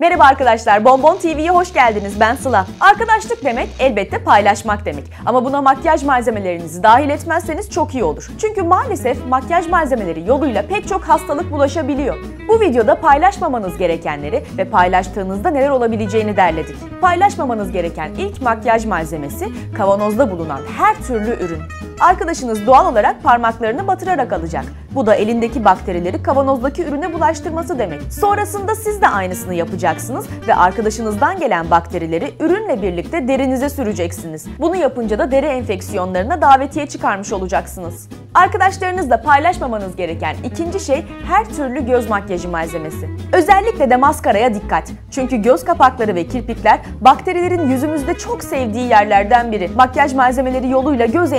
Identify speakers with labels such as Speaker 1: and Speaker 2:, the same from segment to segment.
Speaker 1: Merhaba arkadaşlar, Bonbon TV'ye hoş geldiniz. Ben Sıla. Arkadaşlık demek elbette paylaşmak demek. Ama buna makyaj malzemelerinizi dahil etmezseniz çok iyi olur. Çünkü maalesef makyaj malzemeleri yoluyla pek çok hastalık bulaşabiliyor. Bu videoda paylaşmamanız gerekenleri ve paylaştığınızda neler olabileceğini derledik. Paylaşmamanız gereken ilk makyaj malzemesi kavanozda bulunan her türlü ürün. Arkadaşınız doğal olarak parmaklarını batırarak alacak. Bu da elindeki bakterileri kavanozdaki ürüne bulaştırması demek. Sonrasında siz de aynısını yapacaksınız ve arkadaşınızdan gelen bakterileri ürünle birlikte derinize süreceksiniz. Bunu yapınca da deri enfeksiyonlarına davetiye çıkarmış olacaksınız. Arkadaşlarınızla paylaşmamanız gereken ikinci şey her türlü göz makyajı malzemesi. Özellikle de maskaraya dikkat. Çünkü göz kapakları ve kirpikler bakterilerin yüzümüzde çok sevdiği yerlerden biri. Makyaj malzemeleri yoluyla göz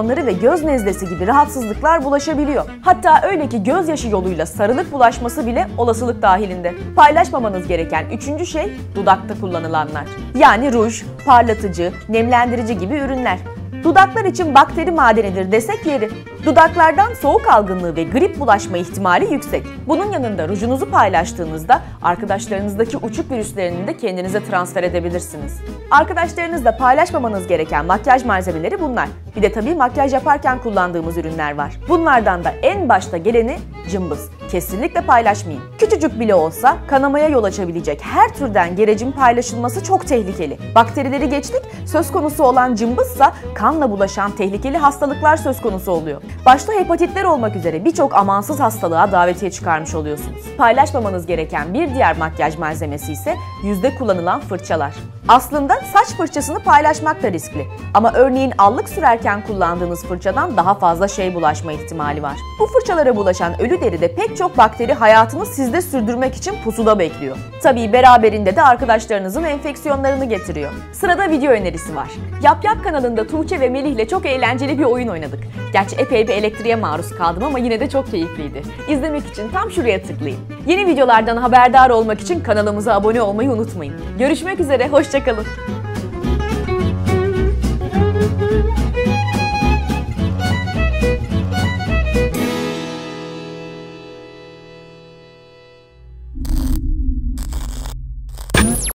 Speaker 1: enfeksiyonları ve göz nezlesi gibi rahatsızlıklar bulaşabiliyor. Hatta öyle ki gözyaşı yoluyla sarılık bulaşması bile olasılık dahilinde. Paylaşmamanız gereken üçüncü şey dudakta kullanılanlar. Yani ruj, parlatıcı, nemlendirici gibi ürünler. Dudaklar için bakteri madenidir desek yeri. Dudaklardan soğuk algınlığı ve grip bulaşma ihtimali yüksek. Bunun yanında rujunuzu paylaştığınızda arkadaşlarınızdaki uçuk virüslerini de kendinize transfer edebilirsiniz. Arkadaşlarınızla paylaşmamanız gereken makyaj malzemeleri bunlar. Bir de tabii makyaj yaparken kullandığımız ürünler var. Bunlardan da en başta geleni cımbız. Kesinlikle paylaşmayın. Küçücük bile olsa kanamaya yol açabilecek her türden gerecin paylaşılması çok tehlikeli. Bakterileri geçtik, söz konusu olan cımbızsa kanla bulaşan tehlikeli hastalıklar söz konusu oluyor. Başta hepatitler olmak üzere birçok amansız hastalığa davetiye çıkarmış oluyorsunuz. Paylaşmamanız gereken bir diğer makyaj malzemesi ise yüzde kullanılan fırçalar. Aslında saç fırçasını paylaşmak da riskli. Ama örneğin allık sürerken kullandığınız fırçadan daha fazla şey bulaşma ihtimali var. Bu fırçalara bulaşan ölü deride pek çok bakteri hayatını sizde sürdürmek için pusuda bekliyor. Tabii beraberinde de arkadaşlarınızın enfeksiyonlarını getiriyor. Sırada video önerisi var. Yap Yap kanalında Tuğçe ve Melih ile çok eğlenceli bir oyun oynadık. Gerçi epey bir elektriğe maruz kaldım ama yine de çok keyifliydi. İzlemek için tam şuraya tıklayın. Yeni videolardan haberdar olmak için kanalımıza abone olmayı unutmayın. Görüşmek üzere, hoşçakalın.